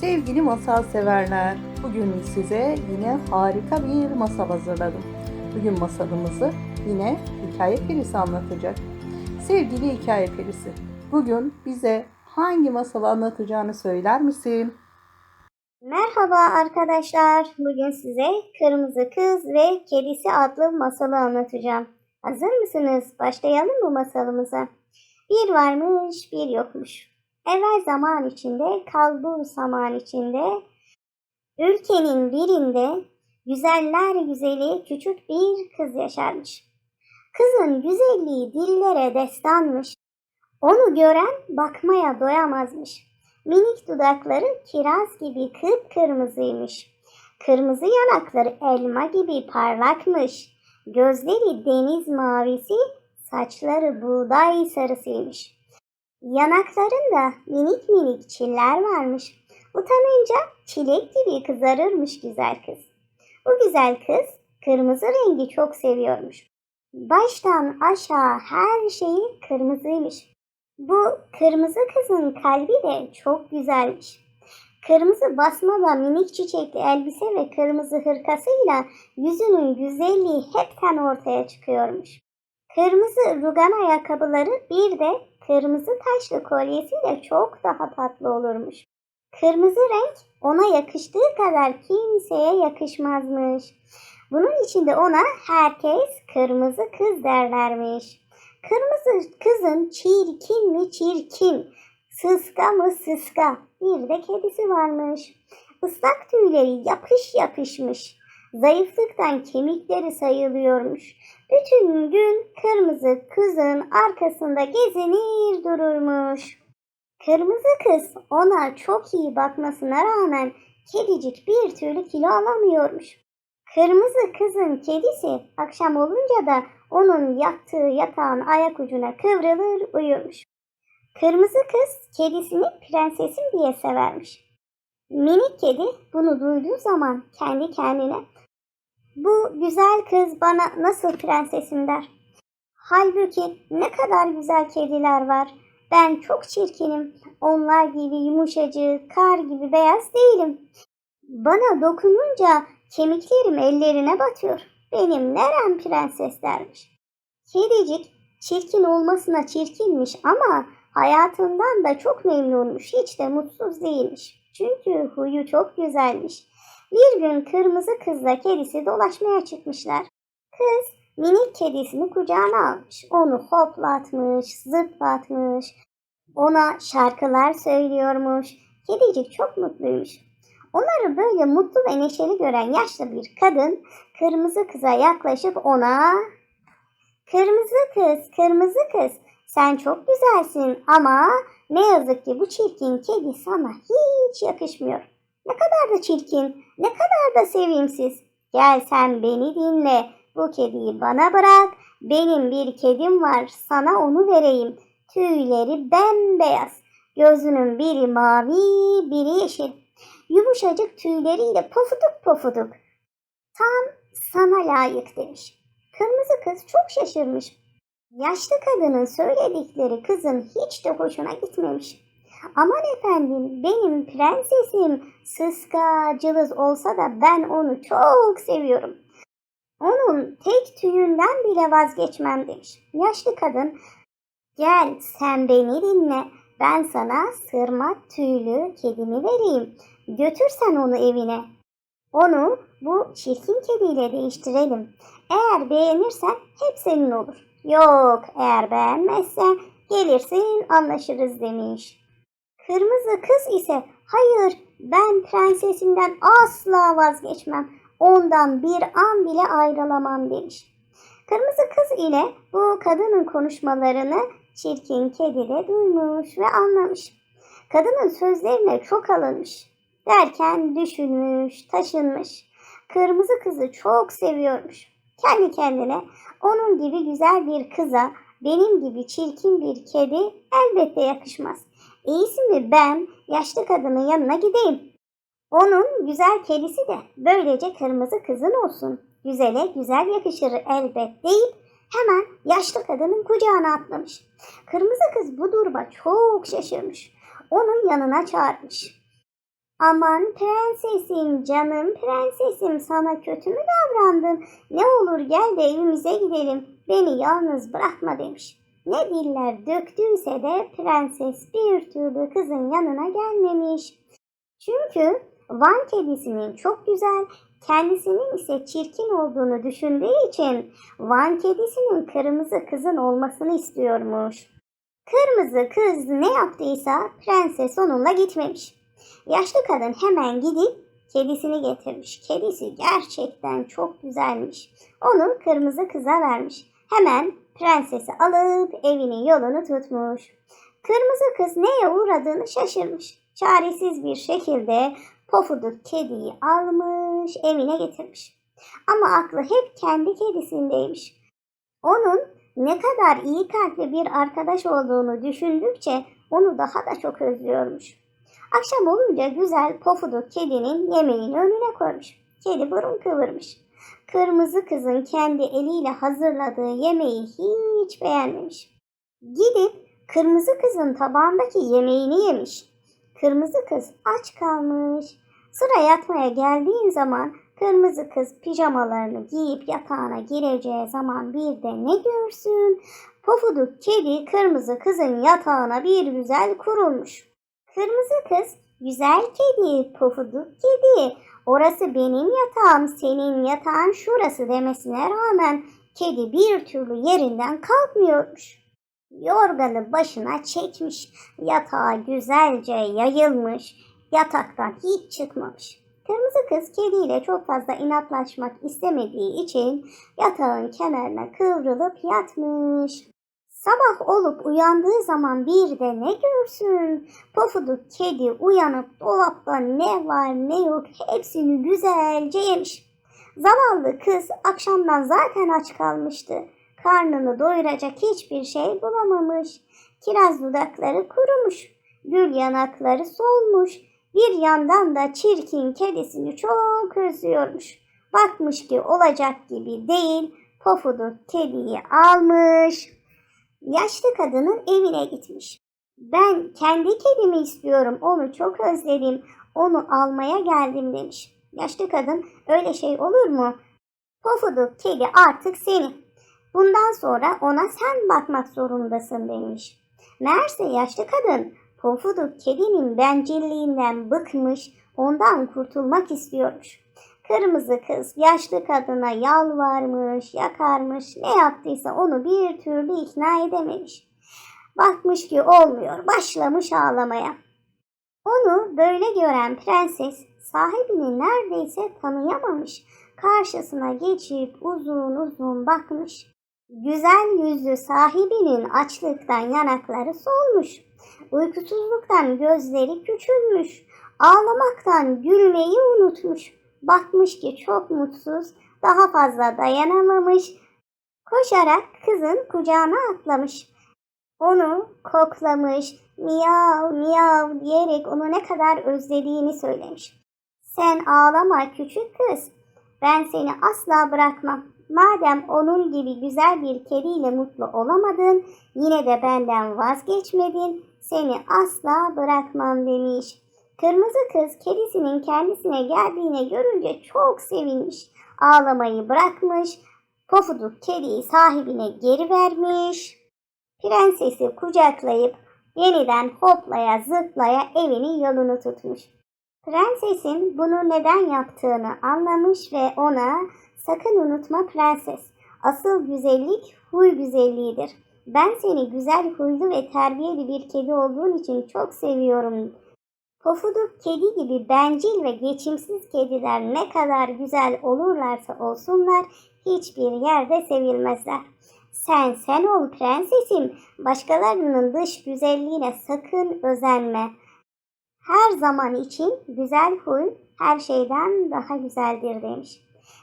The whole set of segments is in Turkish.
Sevgili masal severler, bugün size yine harika bir masal hazırladım. Bugün masalımızı yine hikaye perisi anlatacak. Sevgili hikaye perisi, bugün bize hangi masalı anlatacağını söyler misin? Merhaba arkadaşlar. Bugün size Kırmızı Kız ve Kedisi adlı masalı anlatacağım. Hazır mısınız? Başlayalım mı masalımıza? Bir varmış, bir yokmuş. Evvel zaman içinde, kalbur zaman içinde, ülkenin birinde güzeller güzeli küçük bir kız yaşarmış. Kızın güzelliği dillere destanmış. Onu gören bakmaya doyamazmış. Minik dudakları kiraz gibi kıpkırmızıymış. Kırmızı yanakları elma gibi parlakmış. Gözleri deniz mavisi, saçları buğday sarısıymış. Yanaklarında minik minik çiller varmış. Utanınca çilek gibi kızarırmış güzel kız. Bu güzel kız kırmızı rengi çok seviyormuş. Baştan aşağı her şeyi kırmızıymış. Bu kırmızı kızın kalbi de çok güzelmiş. Kırmızı basmalı minik çiçekli elbise ve kırmızı hırkasıyla yüzünün güzelliği hepten ortaya çıkıyormuş. Kırmızı rugan ayakkabıları bir de kırmızı taşlı kolyesiyle çok daha tatlı olurmuş. Kırmızı renk ona yakıştığı kadar kimseye yakışmazmış. Bunun için de ona herkes kırmızı kız derlermiş. Kırmızı kızın çirkin mi çirkin, sıska mı sıska bir de kedisi varmış. Islak tüyleri yapış yapışmış. Zayıflıktan kemikleri sayılıyormuş. Bütün gün kırmızı kızın arkasında gezinir dururmuş. Kırmızı kız ona çok iyi bakmasına rağmen kedicik bir türlü kilo alamıyormuş. Kırmızı kızın kedisi akşam olunca da onun yattığı yatağın ayak ucuna kıvrılır uyurmuş. Kırmızı kız kedisini prensesim diye severmiş. Minik kedi bunu duyduğu zaman kendi kendine bu güzel kız bana nasıl prensesim der. Halbuki ne kadar güzel kediler var. Ben çok çirkinim. Onlar gibi yumuşacık, kar gibi beyaz değilim. Bana dokununca kemiklerim ellerine batıyor. Benim nerem prenses dermiş. Kedicik çirkin olmasına çirkinmiş ama hayatından da çok memnunmuş. Hiç de mutsuz değilmiş. Çünkü huyu çok güzelmiş. Bir gün kırmızı kızla kedisi dolaşmaya çıkmışlar. Kız minik kedisini kucağına almış. Onu hoplatmış, zıplatmış. Ona şarkılar söylüyormuş. Kedicik çok mutluymuş. Onları böyle mutlu ve neşeli gören yaşlı bir kadın kırmızı kıza yaklaşıp ona Kırmızı kız, kırmızı kız sen çok güzelsin ama ne yazık ki bu çirkin kedi sana hiç yakışmıyor. Ne kadar da çirkin, ne kadar da sevimsiz. Gel sen beni dinle. Bu kediyi bana bırak. Benim bir kedim var. Sana onu vereyim. Tüyleri bembeyaz. Gözünün biri mavi, biri yeşil. Yumuşacık tüyleriyle pofuduk pofuduk. Tam sana layık demiş. Kırmızı kız çok şaşırmış. Yaşlı kadının söyledikleri kızın hiç de hoşuna gitmemiş. Aman efendim benim prensesim sıska cılız olsa da ben onu çok seviyorum. Onun tek tüyünden bile vazgeçmem demiş. Yaşlı kadın gel sen beni dinle ben sana sırma tüylü kedimi vereyim. Götürsen onu evine. Onu bu çirkin kediyle değiştirelim. Eğer beğenirsen hep senin olur. Yok eğer beğenmezsen gelirsin anlaşırız demiş. Kırmızı kız ise hayır ben prensesimden asla vazgeçmem. Ondan bir an bile ayrılamam demiş. Kırmızı kız ile bu kadının konuşmalarını çirkin kedi de duymuş ve anlamış. Kadının sözlerine çok alınmış. Derken düşünmüş, taşınmış. Kırmızı kızı çok seviyormuş. Kendi kendine onun gibi güzel bir kıza benim gibi çirkin bir kedi elbette yakışmaz. İyisi mi ben yaşlı kadının yanına gideyim. Onun güzel kedisi de böylece kırmızı kızın olsun. Güzele güzel yakışır elbet deyip hemen yaşlı kadının kucağına atlamış. Kırmızı kız bu duruma çok şaşırmış. Onun yanına çağırmış. Aman prensesim, canım prensesim sana kötü mü davrandım? Ne olur gel de evimize gidelim. Beni yalnız bırakma demiş. Ne diller döktüyse de prenses bir türlü kızın yanına gelmemiş. Çünkü Van kedisinin çok güzel, kendisinin ise çirkin olduğunu düşündüğü için Van kedisinin kırmızı kızın olmasını istiyormuş. Kırmızı kız ne yaptıysa prenses onunla gitmemiş. Yaşlı kadın hemen gidip kedisini getirmiş. Kedisi gerçekten çok güzelmiş. Onu kırmızı kıza vermiş. Hemen prensesi alıp evinin yolunu tutmuş. Kırmızı kız neye uğradığını şaşırmış. Çaresiz bir şekilde pofuduk kediyi almış evine getirmiş. Ama aklı hep kendi kedisindeymiş. Onun ne kadar iyi kalpli bir arkadaş olduğunu düşündükçe onu daha da çok özlüyormuş. Akşam olunca güzel pofuduk kedinin yemeğini önüne koymuş. Kedi burun kıvırmış. Kırmızı kızın kendi eliyle hazırladığı yemeği hiç beğenmemiş. Gidip kırmızı kızın tabağındaki yemeğini yemiş. Kırmızı kız aç kalmış. Sıra yatmaya geldiğin zaman kırmızı kız pijamalarını giyip yatağına gireceği zaman bir de ne görsün? Pofuduk kedi kırmızı kızın yatağına bir güzel kurulmuş. Kırmızı kız, güzel kedi, pofuduk kedi. Orası benim yatağım, senin yatağın şurası demesine rağmen kedi bir türlü yerinden kalkmıyormuş. Yorganı başına çekmiş, yatağa güzelce yayılmış, yataktan hiç çıkmamış. Kırmızı kız kediyle çok fazla inatlaşmak istemediği için yatağın kenarına kıvrılıp yatmış. Sabah olup uyandığı zaman bir de ne görsün? Pofuduk kedi uyanıp dolapta ne var ne yok hepsini güzelce yemiş. Zavallı kız akşamdan zaten aç kalmıştı. Karnını doyuracak hiçbir şey bulamamış. Kiraz dudakları kurumuş. Gül yanakları solmuş. Bir yandan da çirkin kedisini çok özlüyormuş. Bakmış ki olacak gibi değil. Pofuduk kediyi almış yaşlı kadının evine gitmiş. Ben kendi kedimi istiyorum, onu çok özledim, onu almaya geldim demiş. Yaşlı kadın öyle şey olur mu? Pofuduk kedi artık senin. Bundan sonra ona sen bakmak zorundasın demiş. Meğerse yaşlı kadın Pofuduk kedinin bencilliğinden bıkmış, ondan kurtulmak istiyormuş. Kırmızı kız yaşlı kadına yalvarmış, yakarmış, ne yaptıysa onu bir türlü ikna edememiş. Bakmış ki olmuyor, başlamış ağlamaya. Onu böyle gören prenses sahibini neredeyse tanıyamamış. Karşısına geçip uzun uzun bakmış. Güzel yüzlü sahibinin açlıktan yanakları solmuş. Uykusuzluktan gözleri küçülmüş. Ağlamaktan gülmeyi unutmuş. Bakmış ki çok mutsuz, daha fazla dayanamamış. Koşarak kızın kucağına atlamış. Onu koklamış, miyav miyav diyerek onu ne kadar özlediğini söylemiş. Sen ağlama küçük kız. Ben seni asla bırakmam. Madem onun gibi güzel bir kediyle mutlu olamadın, yine de benden vazgeçmedin, seni asla bırakmam demiş. Kırmızı kız kedisinin kendisine geldiğine görünce çok sevinmiş. Ağlamayı bırakmış, pofuduk kediyi sahibine geri vermiş. Prensesi kucaklayıp yeniden hoplaya zıplaya evinin yolunu tutmuş. Prensesin bunu neden yaptığını anlamış ve ona sakın unutma prenses. Asıl güzellik huy güzelliğidir. Ben seni güzel huylu ve terbiyeli bir kedi olduğun için çok seviyorum Pofuduk kedi gibi bencil ve geçimsiz kediler ne kadar güzel olurlarsa olsunlar hiçbir yerde sevilmezler. Sen sen ol prensesim, başkalarının dış güzelliğine sakın özenme. Her zaman için güzel huy her şeyden daha güzeldir demiş.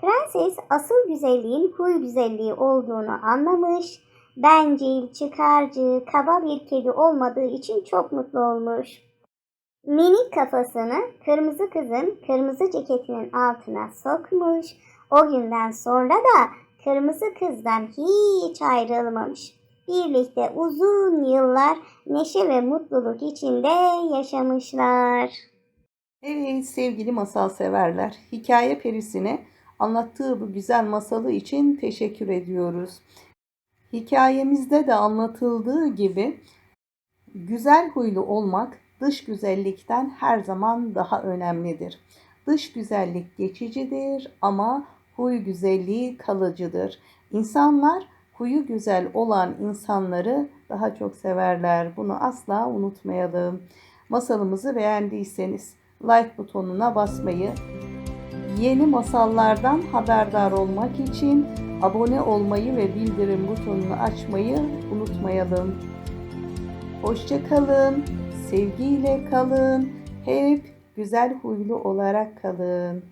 Prenses asıl güzelliğin huy güzelliği olduğunu anlamış, bencil, çıkarcı, kaba bir kedi olmadığı için çok mutlu olmuş. Minik kafasını kırmızı kızın kırmızı ceketinin altına sokmuş. O günden sonra da kırmızı kızdan hiç ayrılmamış. Birlikte uzun yıllar neşe ve mutluluk içinde yaşamışlar. Evet sevgili masal severler, hikaye perisine anlattığı bu güzel masalı için teşekkür ediyoruz. Hikayemizde de anlatıldığı gibi güzel huylu olmak dış güzellikten her zaman daha önemlidir. Dış güzellik geçicidir ama huy güzelliği kalıcıdır. İnsanlar huyu güzel olan insanları daha çok severler. Bunu asla unutmayalım. Masalımızı beğendiyseniz like butonuna basmayı, yeni masallardan haberdar olmak için abone olmayı ve bildirim butonunu açmayı unutmayalım. Hoşça kalın, sevgiyle kalın, hep güzel huylu olarak kalın.